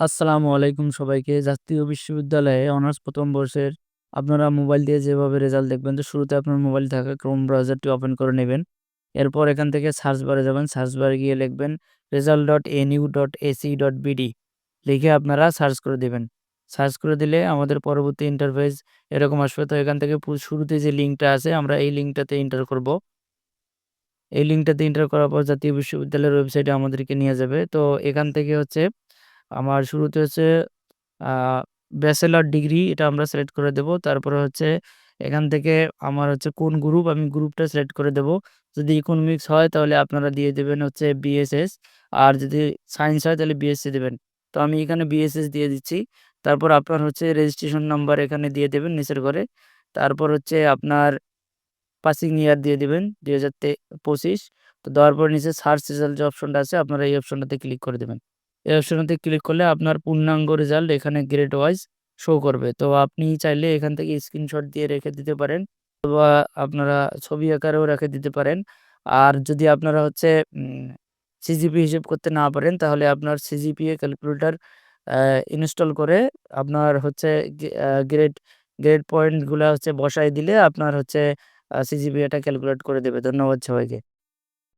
আসসালামু আলাইকুম সবাইকে। জাতীয় বিশ্ববিদ্যালয়ে অনার্স প্রথম বর্ষের আপনারা মোবাইল দিয়ে যেভাবে রেজাল্ট দেখবেন, তো শুরুতে আপনার মোবাইল থাকা ক্রোম ব্রাউজারটি ওপেন করে নেবেন। এরপর এখান থেকে সার্চ বারে যাবেন। সার্চ বারে গিয়ে লিখবেন result dot NU dot AC dot result.nu.ac.bd লিখে আপনারা সার্চ করে দিবেন। সার্চ করে দিলে আমাদের পরবর্তী ইন্টারফেস এরকম আসবে। তো এখান থেকে শুরুতে যে লিঙ্কটা আছে, আমরা এই লিঙ্কটাতে এন্টার করব। এই লিঙ্কটাতে এন্টার করার পর জাতীয় বিশ্ববিদ্যালয়ের ওয়েবসাইটে আমাদেরকে নিয়ে যাবে। তো এখান থেকে হচ্ছে আমার শুরুতে হচ্ছে ব্যাচেলর ডিগ্রি এটা আমরা সিলেক্ট করে দেব। তারপরে হচ্ছে এখান থেকে আমার হচ্ছে কোন গ্রুপ আমি গ্রুপটা সিলেক্ট করে দেব। যদি ইকোনমিক্স হয় তাহলে আপনারা দিয়ে দেবেন হচ্ছে বিএসএস আর যদি সায়েন্স হয় তাহলে বিএসসি দেবেন। তো আমি এখানে বিএসএস দিয়ে দিচ্ছি। তারপর আপনার হচ্ছে রেজিস্ট্রেশন নাম্বার এখানে দিয়ে দেবেন নিচের ঘরে। তারপর হচ্ছে আপনার পাসিং ইয়ার দিয়ে দিবেন ২০২৫ তো দেওয়ার পর নিচে সার্চ রেজাল্ট যে অপশনটা আছে আপনারা এই অপশনটাতে ক্লিক করে দিবেন। এই অপশনটাতে ক্লিক করলে আপনার পূর্ণাঙ্গ রেজাল্ট এখানে গ্রেড ওয়াইজ শো করবে। তো আপনি চাইলে এখান থেকে স্ক্রিনশট দিয়ে রেখে দিতে পারেন অথবা আপনারা ছবি আকারেও রেখে দিতে পারেন। আর যদি আপনারা হচ্ছে সিজিপি হিসেব করতে না পারেন, তাহলে আপনার সিজিপিএ ক্যালকুলেটর ইনস্টল করে আপনার হচ্ছে গ্রেড গ্রেড পয়েন্টগুলা হচ্ছে বসায় দিলে আপনার হচ্ছে সিজিপিএটা ক্যালকুলেট করে দেবে। ধন্যবাদ সবাইকে।